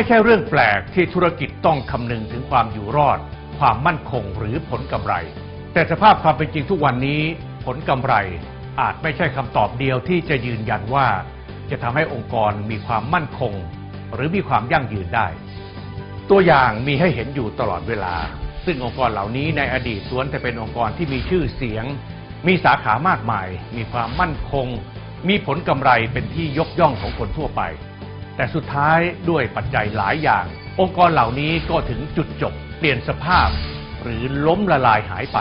ไม่ใช่เรื่องแปลกที่ธุรกิจต้องคำนึงถึงความอยู่รอด ความมั่นคงหรือผลกำไร แต่สภาพความเป็นจริงทุกวันนี้ ผลกำไรอาจไม่ใช่คำตอบเดียวที่จะยืนยันว่า จะทำให้องค์กรมีความมั่นคง หรือมีความยั่งยืนได้ ตัวอย่างมีให้เห็นอยู่ตลอดเวลา ซึ่งองค์กรเหล่านี้ในอดีตล้วนแต่เป็นองค์กรที่มีชื่อเสียง มีสาขามากมาย มีความมั่นคง มีผลกำไรเป็นที่ยกย่องของคนทั่วไป แต่สุดท้ายด้วยปัจจัยหลายอย่าง องค์กรเหล่านี้ก็ถึงจุดจบ เปลี่ยนสภาพ หรือล้มละลายหายไป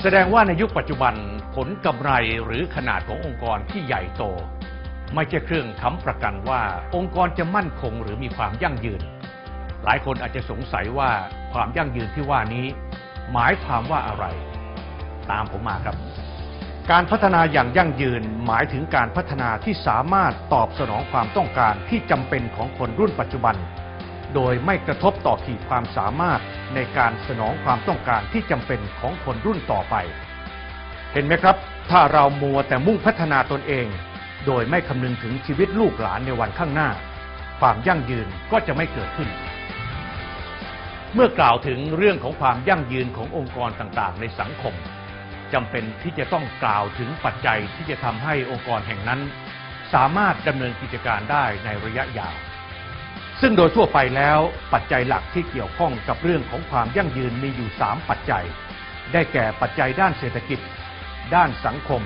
แสดงว่าในยุคปัจจุบันผลกำไรหรือขนาดขององค์กรที่ใหญ่โต ไม่ใช่เครื่องค้ำประกันว่าองค์กรจะมั่นคงหรือมีความยั่งยืน หลายคนอาจจะสงสัยว่าความยั่งยืนที่ว่านี้ หมายความว่าอะไร ตามผมมาครับ การพัฒนาอย่างยั่งยืนหมายถึงการพัฒนาที่สามารถตอบสนองความต้องการที่จำเป็นของคนรุ่นปัจจุบัน โดยไม่กระทบต่อขีดความสามารถในการสนองความต้องการที่จำเป็นของคนรุ่นต่อไป เห็นไหมครับ ถ้าเรามัวแต่มุ่งพัฒนาตนเอง โดยไม่คำนึงถึงชีวิตลูกหลานในวันข้างหน้า ความยั่งยืนก็จะไม่เกิดขึ้น เมื่อกล่าวถึงเรื่องของความยั่งยืนขององค์กรต่างๆ ในสังคม จำเป็นที่จะต้องกล่าวถึงปัจจัยที่จะทำให้องค์กรแห่งนั้น สามารถดำเนินกิจการได้ในระยะยาว ซึ่งโดยทั่วไปแล้วปัจจัยหลักที่เกี่ยวข้องกับเรื่องของความยั่งยืนมีอยู่ 3 ปัจจัย ได้แก่ปัจจัยด้านเศรษฐกิจ ด้านสังคม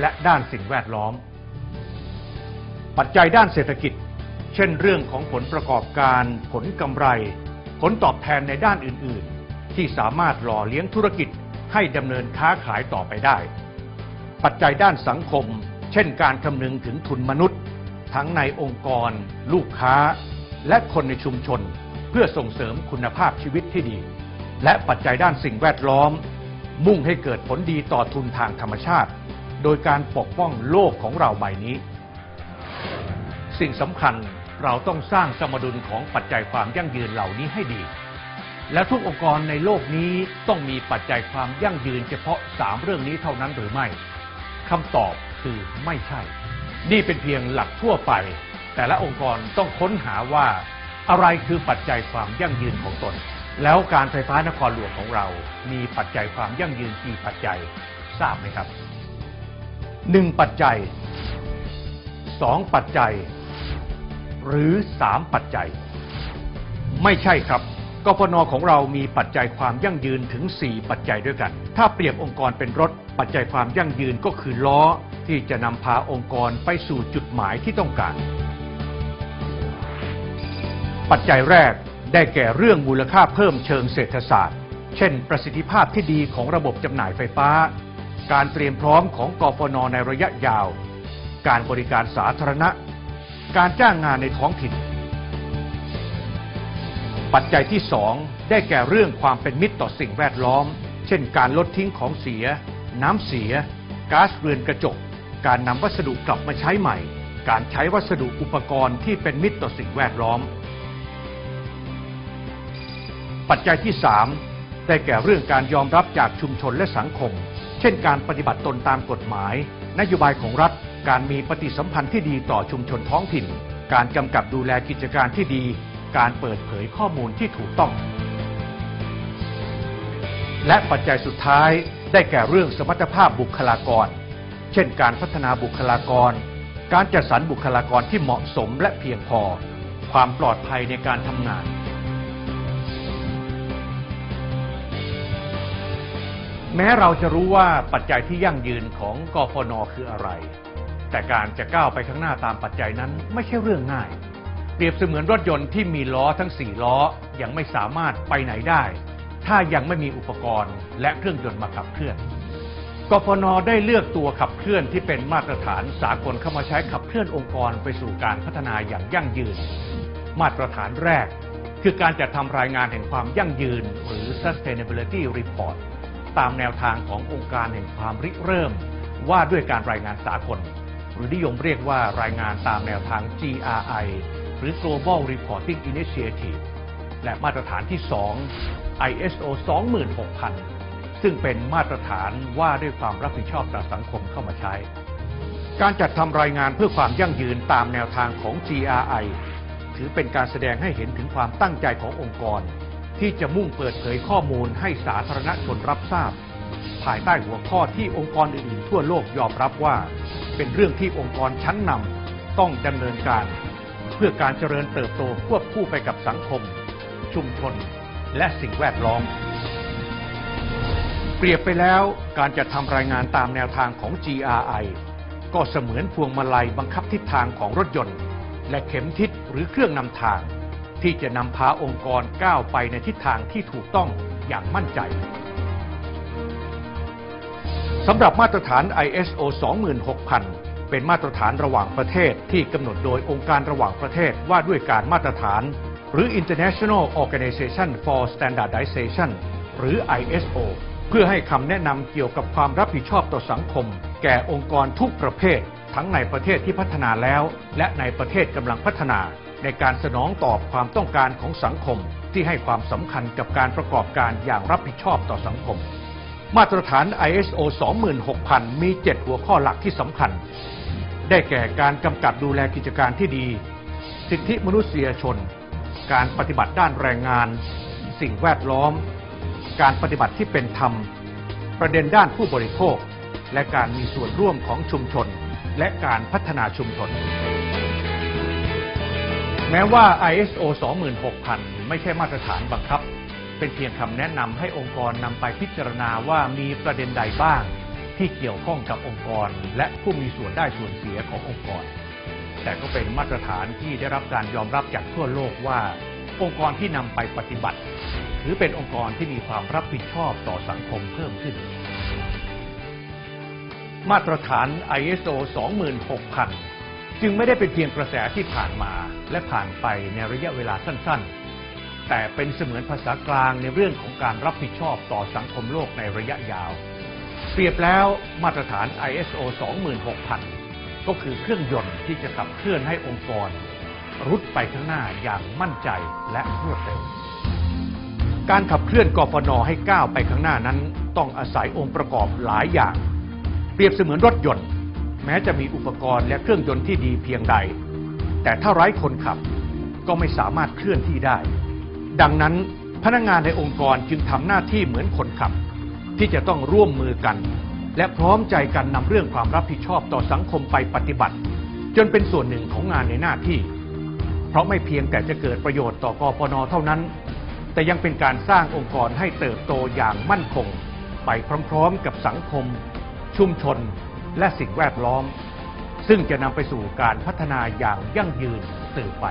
และด้านสิ่งแวดล้อม ปัจจัยด้านเศรษฐกิจ เช่น เรื่องของผลประกอบการ ผลกำไร ผลตอบแทนในด้านอื่น ๆ ที่สามารถหล่อเลี้ยงธุรกิจ ให้ดำเนินค้าขายต่อไปได้ ปัจจัยด้านสังคม เช่นการคำนึงถึงทุนมนุษย์ ทั้งในองค์กร ลูกค้า และคนในชุมชน เพื่อส่งเสริมคุณภาพชีวิตที่ดี และปัจจัยด้านสิ่งแวดล้อม มุ่งให้เกิดผลดีต่อทุนทางธรรมชาติ โดยการปกป้องโลกของเราใบนี้ สิ่งสำคัญเราต้องสร้างสมดุลของปัจจัยความยั่งยืนเหล่านี้ให้ดี และทุกองค์กรในโลกนี้ต้องมีปัจจัยความยั่งยืนเฉพาะสามเรื่องนี้เท่านั้นหรือไม่คำตอบคือไม่ใช่ นี่เป็นเพียงหลักทั่วไป แต่ละองค์กรต้องค้นหาว่า อะไรคือปัจจัยความยั่งยืนของตน แล้วการไฟฟ้านครหลวงของเรา มีปัจจัยความยั่งยืนกี่ปัจจัยทราบไหมครับหนึ่งปัจจัยสองปัจจัย หรือสามปัจจัย ไม่ใช่ครับ กฟนของเรามีปัจจัยความยั่งยืนถึง 4 ปัจจัยด้วยกัน ถ้าเปรียบองค์กรเป็นรถ ปัจจัยความยั่งยืนก็คือล้อ ที่จะนำพาองค์กรไปสู่จุดหมายที่ต้องการ ปัจจัยแรกได้แก่เรื่องมูลค่าเพิ่มเชิงเศรษฐศาสตร์ เช่น ประสิทธิภาพที่ดีของระบบจำหน่ายไฟฟ้า การเตรียมพร้อมของกฟนในระยะยาว การบริการสาธารณะ การจ้างงานในท้องถิ่น ปัจจัยที่สองได้แก่เรื่องความเป็นมิตรต่อสิ่งแวดล้อม เช่น การลดทิ้งของเสีย น้ำเสีย ก๊าซเรือนกระจก การนำวัสดุกลับมาใช้ใหม่ การใช้วัสดุอุปกรณ์ที่เป็นมิตรต่อสิ่งแวดล้อม ปัจจัยที่สามได้แก่เรื่องการยอมรับจากชุมชนและสังคม เช่น การปฏิบัติตนตามกฎหมาย นโยบายของรัฐ การมีปฏิสัมพันธ์ที่ดีต่อชุมชนท้องถิ่น การกำกับดูแลกิจการที่ดี การเปิดเผยข้อมูลที่ถูกต้อง และปัจจัยสุดท้ายได้แก่เรื่องสมรรถภาพบุคลากร เช่นการพัฒนาบุคลากร การจัดสรรบุคลากรที่เหมาะสมและเพียงพอ ความปลอดภัยในการทำงาน แม้เราจะรู้ว่าปัจจัยที่ยั่งยืนของกฟนคืออะไร แต่การจะก้าวไปข้างหน้าตามปัจจัยนั้นไม่ใช่เรื่องง่าย เปรียบเสมือนรถยนต์ที่มีล้อทั้ง 4 ล้อยังไม่สามารถไปไหนได้ ถ้ายังไม่มีอุปกรณ์และเครื่องยนต์มาขับเคลื่อนกฟนได้เลือกตัวขับเคลื่อนที่เป็นมาตรฐานสากลเข้ามาใช้ขับเคลื่อนองค์กรไปสู่การพัฒนาอย่างยั่งยืน มาตรฐานแรก คือการจัดทำรายงานแห่งความยั่งยืน หรือ sustainability report ตามแนวทางขององค์การแห่งความริเริ่ม ว่าด้วยการรายงานสากล หรือนิยมเรียกว่ารายงานตามแนวทาง GRI หรือ Global Reporting Initiative และมาตรฐานที่ 2 ISO 26000 ซึ่งเป็นมาตรฐานว่าด้วยความรับผิดชอบต่อสังคมเข้ามาใช้ การจัดทำรายงานเพื่อความยั่งยืนตามแนวทางของ GRI ถือเป็นการแสดงให้เห็นถึงความตั้งใจขององค์กร ที่จะมุ่งเปิดเผยข้อมูลให้สาธารณชนรับทราบ ภายใต้หัวข้อที่องค์กรอื่นๆทั่วโลกยอมรับว่า เป็นเรื่องที่องค์กรชั้นนำต้องดำเนินการ เพื่อการเจริญเติบโตควบคู่ไปกับสังคม ชุมชน และสิ่งแวดล้อม เปรียบไปแล้วการจะทำรายงานตามแนวทางของ GRI ก็เสมือนพวงมาลัยบังคับทิศทางของรถยนต์ และเข็มทิศหรือเครื่องนำทาง ที่จะนำพาองค์กรก้าวไปในทิศทางที่ถูกต้องอย่างมั่นใจสำหรับมาตรฐาน ISO 26000 เป็นมาตรฐานระหว่างประเทศที่กำหนดโดยองค์การระหว่างประเทศว่าด้วยการมาตรฐาน หรือ International Organization for Standardization หรือ ISO เพื่อให้คำแนะนำเกี่ยวกับความรับผิดชอบต่อสังคม แก่องค์กรทุกประเภท ทั้งในประเทศที่พัฒนาแล้ว และในประเทศกำลังพัฒนา ในการสนองตอบความต้องการของสังคม ที่ให้ความสำคัญกับการประกอบการอย่างรับผิดชอบต่อสังคมมาตรฐาน ISO 26000 มี 7 หัวข้อหลักที่สำคัญ ได้แก่การกำกับดูแลกิจการที่ดี สิทธิมนุษยชน การปฏิบัติด้านแรงงาน สิ่งแวดล้อม การปฏิบัติที่เป็นธรรม ประเด็นด้านผู้บริโภค และการมีส่วนร่วมของชุมชน และการพัฒนาชุมชน แม้ว่า ISO 26000 ไม่ใช่มาตรฐานบังคับ เป็นเพียงคำแนะนำให้องค์กรนำไปพิจารณาว่ามีประเด็นใดบ้าง ที่เกี่ยวข้องกับองค์กร และผู้มีส่วนได้ส่วนเสียขององค์กร แต่ก็เป็นมาตรฐานที่ได้รับการยอมรับจากทั่วโลกว่า องค์กรที่นำไปปฏิบัติ ถือเป็นองค์กรที่มีความรับผิดชอบต่อสังคมเพิ่มขึ้น มาตรฐาน ISO 26000 จึงไม่ได้เป็นเพียงกระแสที่ผ่านมาและผ่านไปในระยะเวลาสั้น ๆแต่เป็นเสมือนภาษากลางในเรื่องของการรับผิดชอบต่อสังคมโลกในระยะยาว รียบแล้วมาตรฐาน ISO 26000 ก็คือเครื่องยนต์ที่จะขับเคลื่อนให้องค์กร รุดไปข้างหน้าอย่างมั่นใจและรวดเร็ว การขับเคลื่อนกฟนให้ก้าวไปข้างหน้านั้น ต้องอาศัยองค์ประกอบหลายอย่าง เปรียบเสมือนรถยนต์ แม้จะมีอุปกรณ์และเครื่องยนต์ที่ดีเพียงใด แต่ถ้าไร้คนขับก็ไม่สามารถเคลื่อนที่ได้ ดังนั้นพนักงานในองค์กรจึงทำหน้าที่เหมือนคนขับ ที่จะต้องร่วมมือกัน และพร้อมใจกันนำเรื่องความรับผิดชอบต่อสังคมไปปฏิบัติ จนเป็นส่วนหนึ่งของงานในหน้าที่ เพราะไม่เพียงแต่จะเกิดประโยชน์ต่อกปนเท่านั้น แต่ยังเป็นการสร้างองค์กรให้เติบโตอย่างมั่นคง ไปพร้อมๆกับสังคม ชุมชน และสิ่งแวดล้อม ซึ่งจะนำไปสู่การพัฒนาอย่างยั่งยืนต่อไป